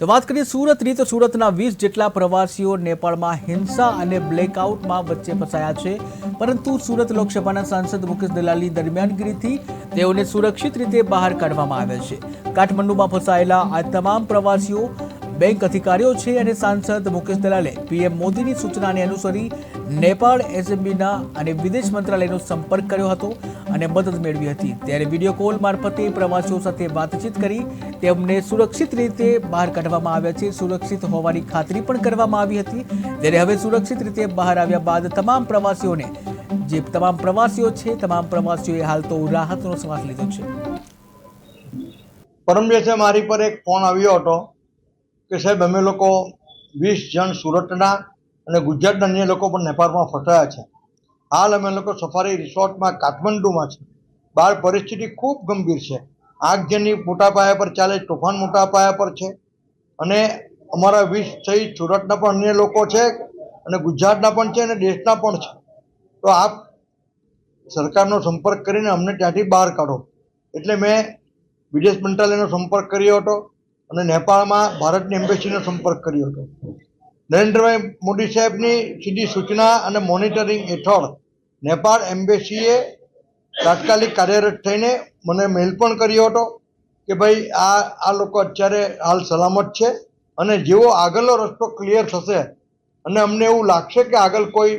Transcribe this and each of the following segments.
તો વાત કરીએ સુરતની તો સુરતના વીસ જેટલા પ્રવાસીઓ નેપાળમાં હિંસા અને બ્લેકઆઉટમાં વચ્ચે ફસાયા છે. પરંતુ સુરત લોકસભાના સાંસદ મુકેશ દલાલી દરમિયાનગીરીથી તેઓને સુરક્ષિત રીતે બહાર કાઢવામાં આવ્યા છે. કાઠમંડુમાં ફસાયેલા આ તમામ પ્રવાસીઓ બેંક અધિકારીઓ છે અને સાંસદ મુકેશ દલાલે પીએમ મોદીની સૂચનાને અનુસરી નેપાળ એસએમબીના અને વિદેશ મંત્રાલયનો સંપર્ક કર્યો હતો અને મદદ મેળવી હતી. ત્યારે વીડિયો કોલ મારફતે પ્રવાસીઓ સાથે વાતચીત કરી તેમને સુરક્ષિત રીતે બહાર કાઢવામાં આવ્યા છે. સુરક્ષિત હોવાની ખાતરી પણ કરવામાં આવી હતી. ત્યારે હવે સુરક્ષિત રીતે બહાર આવ્યા બાદ તમામ પ્રવાસીઓને જે તમામ પ્રવાસીઓ છે, તમામ પ્રવાસીઓએ હાલ તો રાહતનો શ્વાસ લીધો છે. પરમ દિવસે મારી પર એક ફોન આવ્યો હતો. કે સાહેબ, અમે લોકો વીસ જણ સુરતના અને ગુજરાતના અન્ય લોકો પણ નેપાળમાં ફસાયા છે. હાલ અમે લોકો સફારી રિસોર્ટમાં કાઠમંડુમાં છે. બહાર પરિસ્થિતિ ખૂબ ગંભીર છે. આગજની મોટા પાયા પર ચાલે, તોફાન મોટા પાયા પર છે. અને અમારા વીસ સહિત સુરતના પણ અન્ય લોકો છે અને ગુજરાતના પણ છે અને દેશના પણ છે. તો આપ સરકારનો સંપર્ક કરીને અમને ત્યાંથી બહાર કાઢો. એટલે મેં વિદેશ મંત્રાલયનો સંપર્ક કર્યો હતો. અને નેપાળમાં ભારતની એમ્બેસીનો સંપર્ક કર્યો હતો. નરેન્દ્રભાઈ મોદી સાહેબની સીધી સૂચના અને મોનિટરિંગ હેઠળ નેપાળ એમ્બેસીએ તાત્કાલિક કાર્યરત થઈને મને મેલ પણ કર્યો હતો કે ભાઈ આ આ લોકો અત્યારે હાલ સલામત છે અને જેવો આગળનો રસ્તો ક્લિયર થશે અને અમને એવું લાગશે કે આગળ કોઈ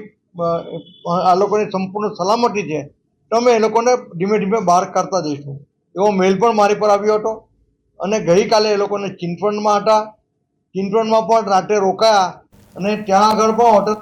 આ લોકોની સંપૂર્ણ સલામતી છે, તો અમે એ લોકોને ધીમે ધીમે બહાર કાઢતા જઈશું. એવો મેલ પણ મારી પર આવ્યો હતો. અને ગઈકાલે એ લોકોને ચિંતવણમાં હતા. ચિંતવણમાં પણ રાતે રોકાયા અને ત્યાં આગળ પણ હોટલ